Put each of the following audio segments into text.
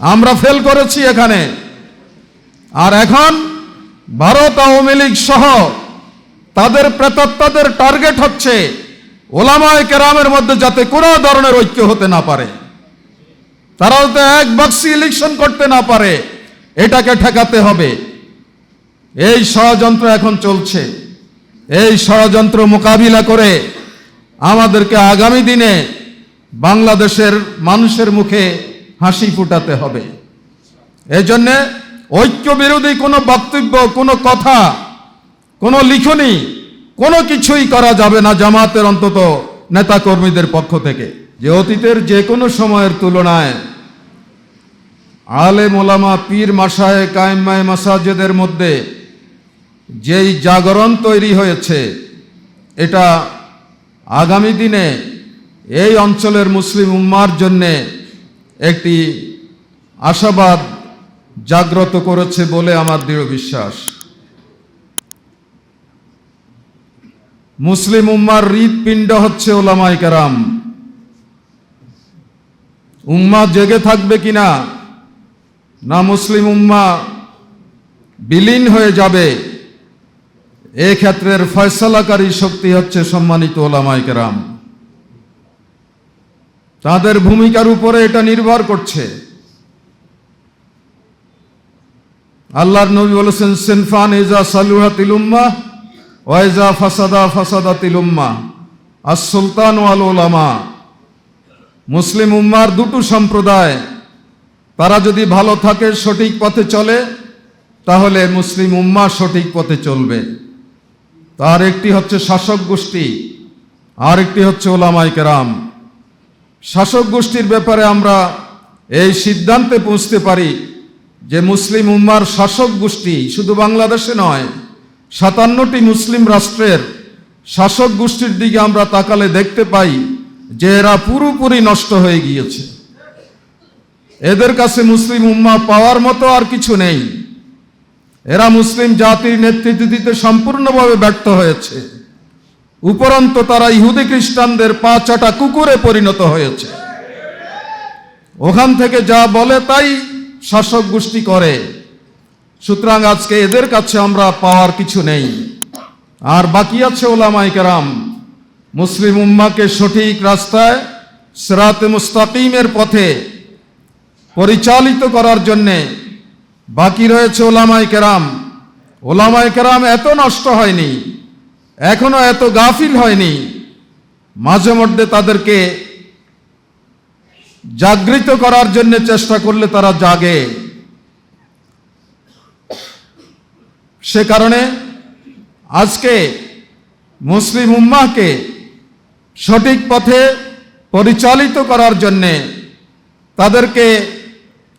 আমরা ফেল করেছি এখানে। আর এখন ভারত আওয়ামী লীগ সহ তাদের প্রেতাত্মাদের টার্গেট হচ্ছে ওলামায় কেরামের মধ্যে যাতে কোনো ধরনের ঐক্য হতে না পারে। তারা যাতে এক বাক্সি ইলেকশন করতে না পারে, এটাকে ঠেকাতে হবে। এই ষড়যন্ত্র এখন চলছে। এই ষড়যন্ত্র মোকাবিলা করে আমাদেরকে আগামী দিনে বাংলাদেশের মানুষের মুখে হাসি ফুটাতে হবে। এই জন্যে ঐক্য বিরোধী কোনো বক্তব্য, কোনো কথা, কোনো লিখনি, কোনো কিছুই করা যাবে না জামাতের অন্তত নেতাকর্মীদের পক্ষ থেকে। যে অতীতের যে কোনো সময়ের তুলনায় আলে মোলামা পীর মাসায় কায়েমায় মাসাজেদের মধ্যে যেই জাগরণ তৈরি হয়েছে, এটা আগামী দিনে এই অঞ্চলের মুসলিম উম্মার জন্যে একটি আশাবাদ জাগ্রত করেছে বলে আমার দৃঢ় বিশ্বাস। মুসলিম উম্মার হৃদপিণ্ড হচ্ছে ওলামাই কেরাম। উম্মা জেগে থাকবে কিনা, না মুসলিম উম্মা বিলীন হয়ে যাবে এ ক্ষেত্রের ফয়সলাকারী শক্তি হচ্ছে সম্মানিত ওলামাই কেরাম। তাদের ভূমিকার উপরে এটা নির্ভর করছে। আল্লাহর নবী বলেছেন, সিনফান ইজা সালুহা তিলুম্মা ওয়াইজা ফাসাদা ফাসাদা তিলুম্মা আর সুলতান ওয়াল ওলামা মুসলিম উম্মার দুটো সম্প্রদায়, তারা যদি ভালো থাকে, সঠিক পথে চলে, তাহলে মুসলিম উম্মা সঠিক পথে চলবে। তার একটি হচ্ছে শাসক গোষ্ঠী, আর একটি হচ্ছে ওলামাই কেরাম। শাসক গোষ্ঠীর ব্যাপারে আমরা এই সিদ্ধান্তে পৌঁছতে পারি যে মুসলিম উম্মার শাসক গোষ্ঠী শুধু বাংলাদেশে নয়, সাতান্নটি মুসলিম রাষ্ট্রের শাসক গোষ্ঠীর দিকে আমরা তাকালে দেখতে পাই যে এরা পুরোপুরি নষ্ট হয়ে গিয়েছে। এদের কাছে মুসলিম উম্মা পাওয়ার মতো আর কিছু নেই। এরা মুসলিম জাতির নেতৃত্ব দিতে সম্পূর্ণভাবে ব্যর্থ হয়েছে। উপরন্ত তারা ইহুদি খ্রিস্টানদের পা চাটা কুকুরে পরিণত হয়েছে। ওখান থেকে যা বলে তাই শাসক গোষ্ঠী করে। সুতরাং আজকে এদের কাছে আমরা পাওয়ার কিছু নেই। আর বাকি আছে ওলামাই কেরাম। মুসলিম উম্মাকে সঠিক রাস্তায়, সেরাতে মুস্তাকিমের পথে পরিচালিত করার জন্যে বাকি রয়েছে ওলামাই কেরাম। ওলামাই কেরাম এত নষ্ট হয়নি। এখনও এত গাফিল হয়নি। মাঝে মধ্যে তাদেরকে জাগৃত করার জন্য চেষ্টা করলে তারা জাগে। সে কারণে আজকে মুসলিম উম্মাহকে সঠিক পথে পরিচালিত করার জন্যে তাদেরকে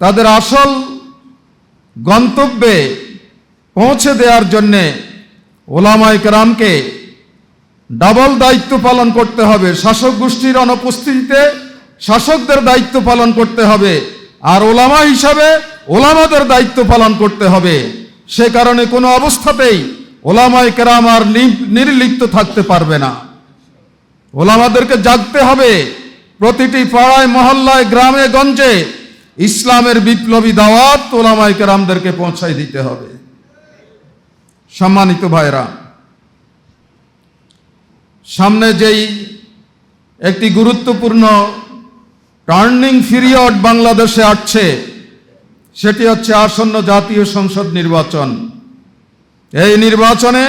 তাদের আসল গন্তব্যে পৌঁছে দেওয়ার জন্যে ওলামাই কেরামকে ডাবল দায়িত্ব পালন করতে হবে। শাসক গোষ্ঠীর অনুপস্থিতিতে শাসকদের দায়িত্ব পালন করতে হবে আর ওলামা হিসাবে ওলামাদের দায়িত্ব পালন করতে হবে। সে কারণে কোনো অবস্থাতেই ওলামাই কেরাম আর নির্লিপ্ত থাকতে পারবে না। ওলামাদেরকে জাগতে হবে প্রতিটি পাড়ায়, মহল্লায়, গ্রামে, গঞ্জে ইসলামের বিপ্লবী দাওয়াত ওলামাই কেরামদেরকে পৌঁছাই দিতে হবে। সম্মানিত ভাইরা, সামনে যেই একটি গুরুত্বপূর্ণ টার্নিং পিরিয়ড বাংলাদেশে আসছে, সেটি হচ্ছে আসন্ন জাতীয় সংসদ নির্বাচন। এই নির্বাচনে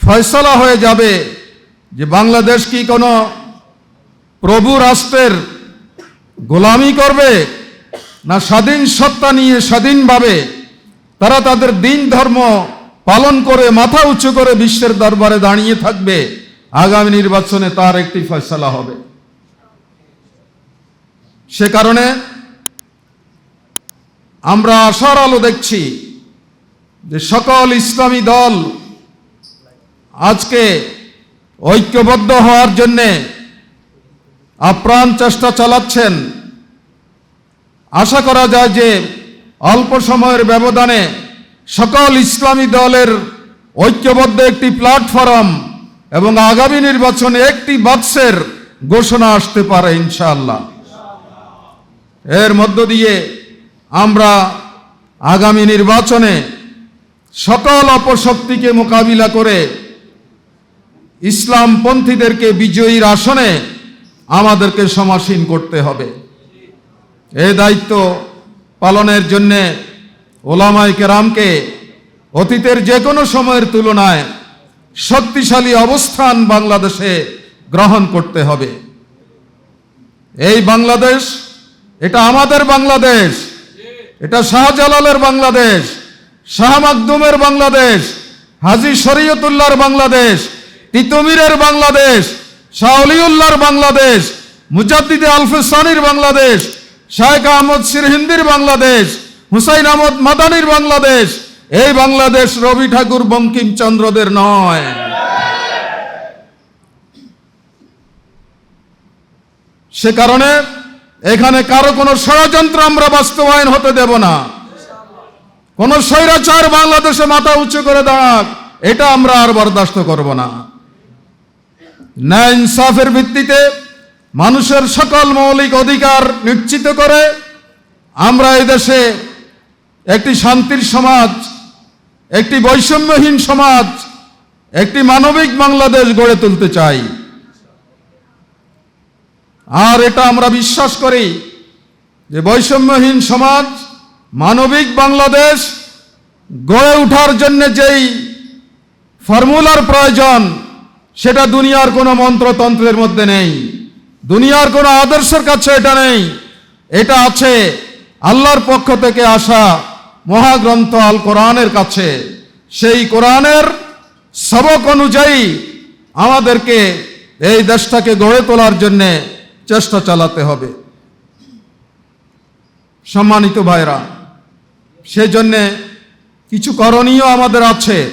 ফয়সলা হয়ে যাবে যে বাংলাদেশ কি কোনো প্রভু রাষ্ট্রের গোলামি করবে, না স্বাধীন সত্তা নিয়ে স্বাধীনভাবে তারা তাদের দিন ধর্ম পালন করে, মাথা উঁচু করে বিশ্বের দরবারে দাঁড়িয়ে থাকবে। আগামী নির্বাচনে তার একটি ফয়সলা হবে। সে কারণে আমরা আশার আলো দেখছি যে সকল ইসলামী দল আজকে ঐক্যবদ্ধ হওয়ার জন্যে আপ্রাণ চেষ্টা চালাচ্ছেন। আশা করা যায় যে অল্প সময়ের ব্যবধানে সকল ইসলামী দলের ঐক্যবদ্ধ একটি প্ল্যাটফর্ম এবং আগামী নির্বাচনে একটি বাক্সের ঘোষণা আসতে পারে ইনশাআল্লাহ। এর মধ্য দিয়ে আমরা আগামী নির্বাচনে সকল অপশক্তিকে মোকাবিলা করে ইসলামপন্থীদেরকে বিজয়ীর আসনে আমাদেরকে সমাসীন করতে হবে। এ দায়িত্ব পালনের জন্যে ওলামাই কেরামকে অতীতের যে কোনো সময়ের তুলনায় শক্তিশালী অবস্থান বাংলাদেশে গ্রহণ করতে হবে। এই বাংলাদেশ, এটা আমাদের বাংলাদেশ, এটা শাহজালালের বাংলাদেশ, শাহ মাকদুমের বাংলাদেশ, হাজি শরীয়তুল্লাহর বাংলাদেশ তিতুমিরের বাংলাদেশ, শাহ অলিউল্লাহর বাংলাদেশ, মুজাদ্দিদে আলফুসানির বাংলাদেশ, শায়েখ আহমদ সিরহিন্দির বাংলাদেশ হুসাইন আহমদ মাদানির বাংলাদেশ। এই বাংলাদেশ রবি ঠাকুর বঙ্কিমচন্দ্রদের নয়। সে কারণে এখানে কারও কোনো ষড়যন্ত্র আমরা বাস্তবায়ন হতে দেব না। কোন স্বৈরাচার বাংলাদেশে মাথা উঁচু করে দাঁড়াক, এটা আমরা আর বরদাস্ত করব না। ন্যায় ইনসাফের ভিত্তিতে মানুষের সকল মৌলিক অধিকার নিশ্চিত করে আমরা এই দেশে একটি শান্তির সমাজ, একটি বৈষম্যহীন সমাজ, একটি মানবিক বাংলাদেশ গড়ে তুলতে চাই। আর এটা আমরা বিশ্বাস করি যে বৈষম্যহীন সমাজ, মানবিক বাংলাদেশ গড়ে ওঠার জন্য যেই ফর্মুলার প্রয়োজন, সেটা দুনিয়ার কোনো মন্ত্রতন্ত্রের মধ্যে নেই। দুনিয়ার কোনো আদর্শের কাছে এটা নেই। এটা আছে আল্লাহর পক্ষ থেকে আসা মহাগ্রন্থ আল কোরআনের কাছে, সেই কোরআনের সবক অনুযায়ী আমাদেরকে এই দেশটাকে গড়ে তোলার জন্যে চেষ্টা চালাতে হবে। সম্মানিত ভাইরা সেজন্যে কিছু করণীয় আমাদের আছে।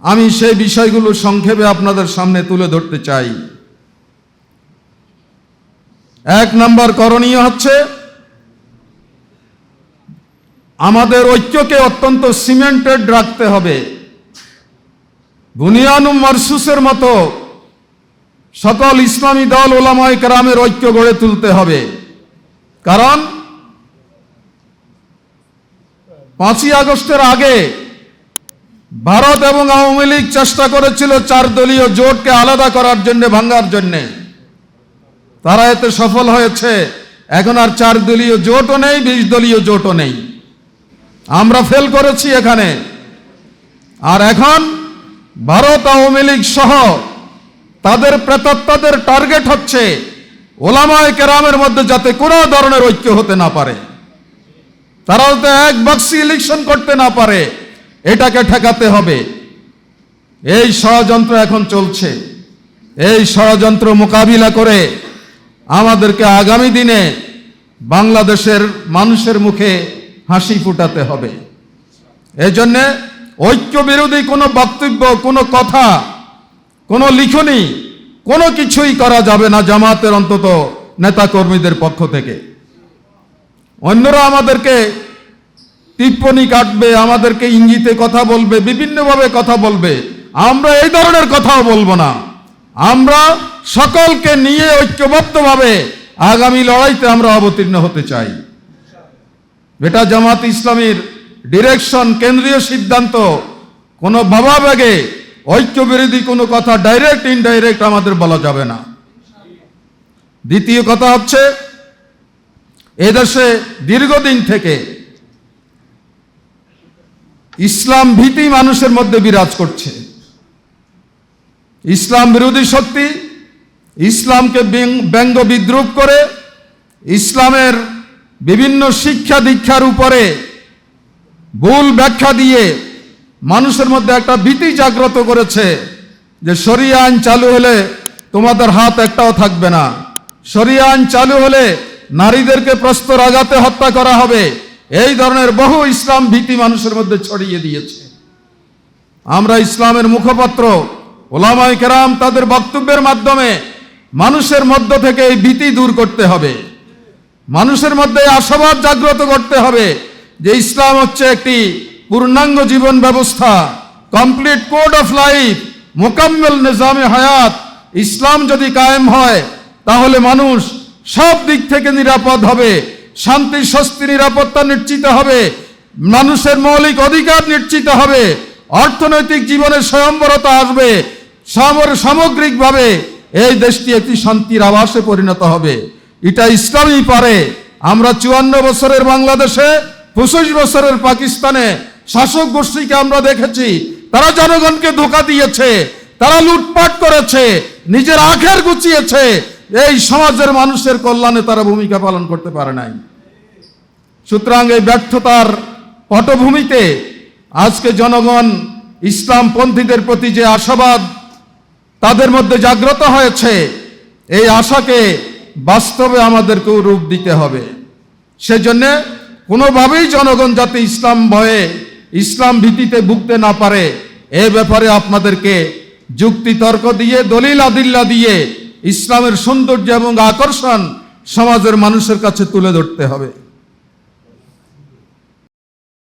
আমি সেই বিষয়গুলো সংক্ষেপে আপনাদের সামনে তুলে ধরতে চাই। এক নম্বর করণীয় হচ্ছে আমাদের ঐক্যকে অত্যন্ত সিমেন্টেড রাখতে হবে। বুনিয়ানু মারসুসের মতো সকল ইসলামী দল ওলামায় কেরামের ঐক্য গড়ে তুলতে হবে। কারণ পাঁচই আগস্টের আগে ভারত এবং আওয়ামী লীগ চেষ্টা করেছিল চার দলীয় জোটকে আলাদা করার জন্য, ভাঙ্গার জন্য। তারা এতে সফল হয়েছে। এখন আর চার দলীয় জোটও নেই, বিশ দলীয় জোটও নেই। আমরা ফেল করেছি এখানে। আর এখন ভারত আওয়ামী লীগ সহ তাদের প্রেতাত্মাদের টার্গেট হচ্ছে ওলামায় কেরামের মধ্যে যাতে কোনো ধরনের ঐক্য হতে না পারে। তারা যাতে এক বাক্সি ইলেকশন করতে না পারে, এটাকে ঠেকাতে হবে। এই ষড়যন্ত্র এখন চলছে। এই ষড়যন্ত্র মোকাবিলা করে আমাদেরকে আগামী দিনে বাংলাদেশের মানুষের মুখে হাসি ফুটাতে হবে। এজন্যে ঐক্য বিরোধী কোনো বক্তব্য, কোনো কথা, কোনো লিখনি, কোনো কিছুই করা যাবে না জামাতের অন্তত নেতা কর্মীদের পক্ষ থেকে। অন্যরা আমাদেরকে টিপ্পনি কাটবে, আমাদেরকে ইঙ্গিতে কথা বলবে, বিভিন্নভাবে কথা বলবে। আমরা এই ধরনের কথাও বলব না। আমরা সকলকে নিয়ে ঐক্যবদ্ধভাবে আগামী লড়াইতে আমরা অবতীর্ণ হতে চাই। এটা জামাত ইসলামীর ডিরেকশন কেন্দ্রীয় সিদ্ধান্ত। কোনো ভাবাবেগে ঐক্য বিরোধী কোনো কথা ডাইরেক্ট ইনডাইরেক্ট আমাদের বলা যাবে না। দ্বিতীয় কথা হচ্ছে, এদেশে দীর্ঘদিন থেকে ইসলাম ভীতি মানুষের মধ্যে বিরাজ করছে। ইসলাম বিরোধী শক্তি ইসলামকে ব্যঙ্গ বিদ্রুপ করে, ইসলামের বিভিন্ন শিক্ষা দীক্ষার উপরে ভুল ব্যাখ্যা দিয়ে মানুষের মধ্যে একটা ভীতি জাগ্রত করেছে যে শরিয়া আইন চালু হলে তোমাদের হাত একটাও থাকবে না। শরিয়া আইন চালু হলে নারীদেরকে প্রস্তর আঘাতে হত্যা করা হবে। এই ধরনের বহু ইসলাম ভীতি মানুষের মধ্যে ছড়িয়ে দিয়েছে। আমরা ইসলামের মুখপাত্র ওলামাই কেরাম তাদের বক্তব্যের মাধ্যমে মানুষের মধ্য থেকে এই ভীতি দূর করতে হবে। মানুষের মধ্যে আশাবাদ জাগ্রত করতে হবে যে ইসলাম হচ্ছে একটি পূর্ণাঙ্গ জীবন ব্যবস্থা কমপ্লিট কোড অফ লাইফ মোকাম্মেল নিজামে হায়াত। ইসলাম যদি কায়েম হয়, তাহলে মানুষ সব দিক থেকে নিরাপদ হবে, শান্তি, স্বস্তি, নিরাপত্তা নিশ্চিত হবে, মানুষের মৌলিক অধিকার নিশ্চিত হবে, অর্থনৈতিক জীবনে স্বয়ম্বরতা আসবে সামগ্রিকভাবে এই দেশটি একটি শান্তির আবাসে পরিণত হবে। এটা ইসলামই পারে। আমরা চুয়ান্ন বছরের বাংলাদেশে, পঁচিশ বছরের পাকিস্তানে শাসক গোষ্ঠীকে আমরা দেখেছি। তারা জনগণকে ধোকা দিয়েছে, তারা লুটপাট করেছে, নিজের আখের গুছিয়েছে। এই সমাজের মানুষের কল্যাণে তারা ভূমিকা পালন করতে পারে নাই। সুতরাং এই ব্যর্থতার পটভূমিতে আজকে জনগণ ইসলামপন্থীদের প্রতি যে আশাবাদ, তাদের মধ্যে জাগ্রত হয়েছে। এই আশাকে বাস্তবে আমাদেরকেও রূপ দিতে হবে। সেজন্যে কোনোভাবেই জনগণ যাতে ইসলাম ভয়ে, ইসলাম ভীতিতে ভুগতে না পারে, এ ব্যাপারে আপনাদেরকে যুক্তি তর্ক দিয়ে, দলিল আদিল্লা দিয়ে, ইসলামের সৌন্দর্য এবং আকর্ষণ সমাজের মানুষের কাছে তুলে ধরতে হবে।